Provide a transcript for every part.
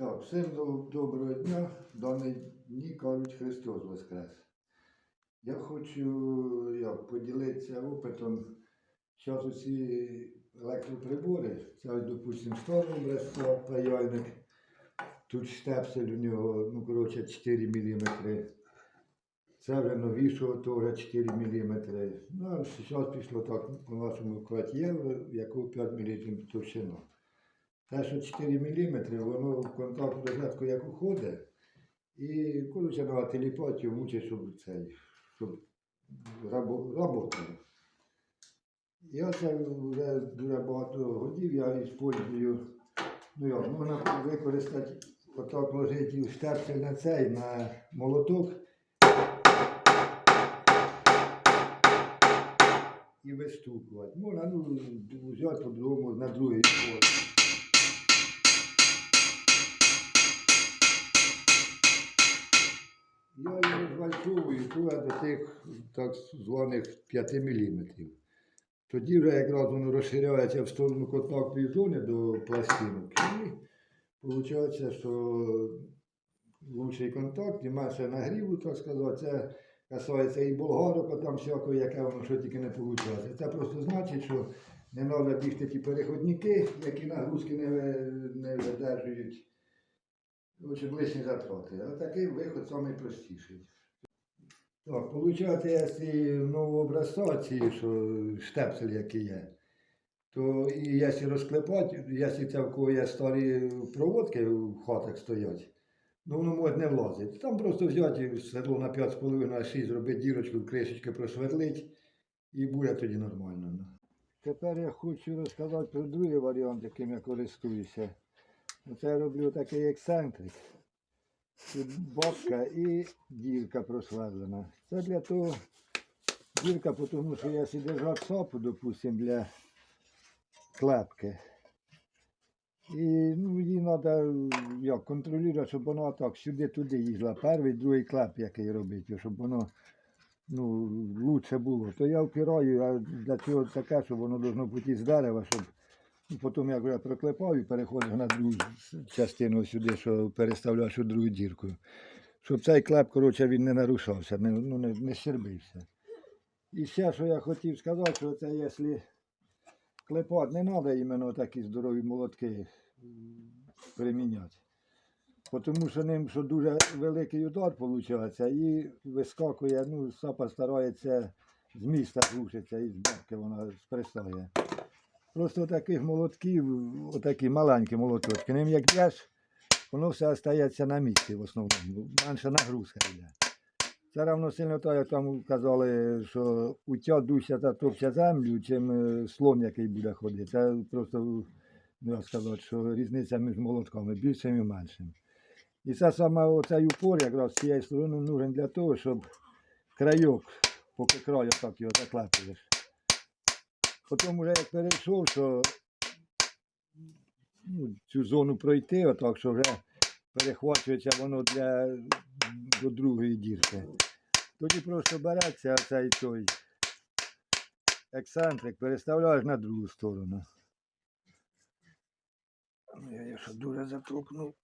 Так, всім доброго дня. Даний дні кажуть Христос Воскрес. Я хочу як, поділитися опитом. Зараз усі електроприбори, це допустимо, сторону брестова паяльник. Тут штепсель у нього, ну, коротше, 4 мм. Це вже новішого теж 4 мм. Ну, а зараз пішло так по нашому кваті євро, якого 5 мм товщина. Те, що 4 мм, воно в контакт розетку як уходить, і коротше на телепатію мучить, щоб цей, щоб работало. Я це вже дуже багато годів, я використовую, ну як, можна використати, отак ложити штепсель на цей, на молоток. І вистукувати. Можна ну, взяти по-другому на другий. Я його звальцовую туди до тих так званих 5 мм. Тоді вже якраз воно розширяється в сторону контактної зони до пластинок. І виходить, що лучший контакт і менше нагріву, так сказати. Це касається і болгарок, а там всякого, яке воно що тільки не виходить. Це просто значить, що не треба бігти ті переходники, які нагрузки не, не видержують. Отже, лишні затрати. А такий виход найпростіший. Так, виходить, якщо нового образця, ці, що штепсель який є, то і якщо розклепати, якщо це в кого є старі проводки в хатах стоять, ну воно може не влазити. Там просто взяти седло на 5,5 на 6, зробити дірочку, кришечки просверлить, і буде тоді нормально. Тепер я хочу розказати про другий варіант, яким я користуюся. Оце я роблю такий ексцентрик. Тут бабка і дірка просверлена. Це для того дірка, тому що я собі держав сапу, допустим, для клепки. І ну, їй треба як, контролювати, щоб воно так сюди-туди їздила. Перший, другий клеп, який робити, щоб воно ну, лучше було. То я впираю, а для цього таке, щоб воно должно бути з дерева, щоб і потім як я проклепав і переходив на другу частину сюди, що переставляєш у другу дірку. Щоб цей клеп, коротше, він не нарушався, не, ну, не, не щербився. І ще, що я хотів сказати, що це якщо клепати, не треба іменно такі здорові молотки приміняти. Тому що ним що дуже великий удар виходить, і вискакує, ну, сапа старається з міста рушиться, і з бабки вона спресає. Просто таких молотків, отакі маленькі молоточки, ним як б'єш, воно все остається на місці в основному, менша нагрузка йде. Це равно сильно то, як там казали, що утя дуся та топче землю, чим е, слон, який буде ходити. Це просто, ну, як сказати, що різниця між молотками більшим і меншим. І це саме оцей упор якраз з цієї сторони нужен для того, щоб крайок, поки краю так його заклепуєш. Потім вже як перейшов, що ну, цю зону пройти, отак, що вже перехвачується воно для до другої дірки. Тоді просто береться цей той ексцентрик, переставляєш на другу сторону. Ну, Я що дуже затолкнув.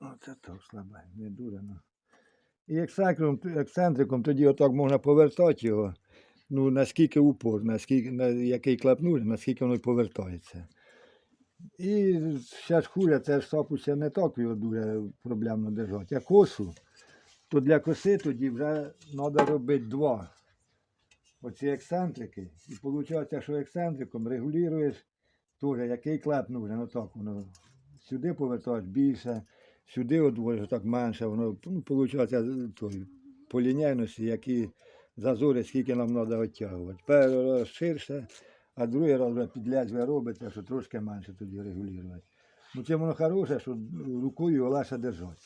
Оце так слабе, не дуже. Ну. І ексцентриком, ексцентриком тоді отак можна повертати його. Ну, наскільки упор, наскільки, на який клапнув, наскільки воно повертається. І ще ж хуля, це ж не так його дуже проблемно держати. А косу, то для коси тоді вже треба робити два. Оці ексцентрики. І виходить, що ексцентриком регулюєш теж, який клеп нужен, отак воно. Сюди повертаєш більше, сюди одводиш так менше, воно ну, виходить той, по лінійності, які зазори, скільки нам треба відтягувати. Перший раз ширше, а другий раз вже під лезвие робите, що трошки менше тоді регулювати. Ну, це воно хороше, що рукою легше держати.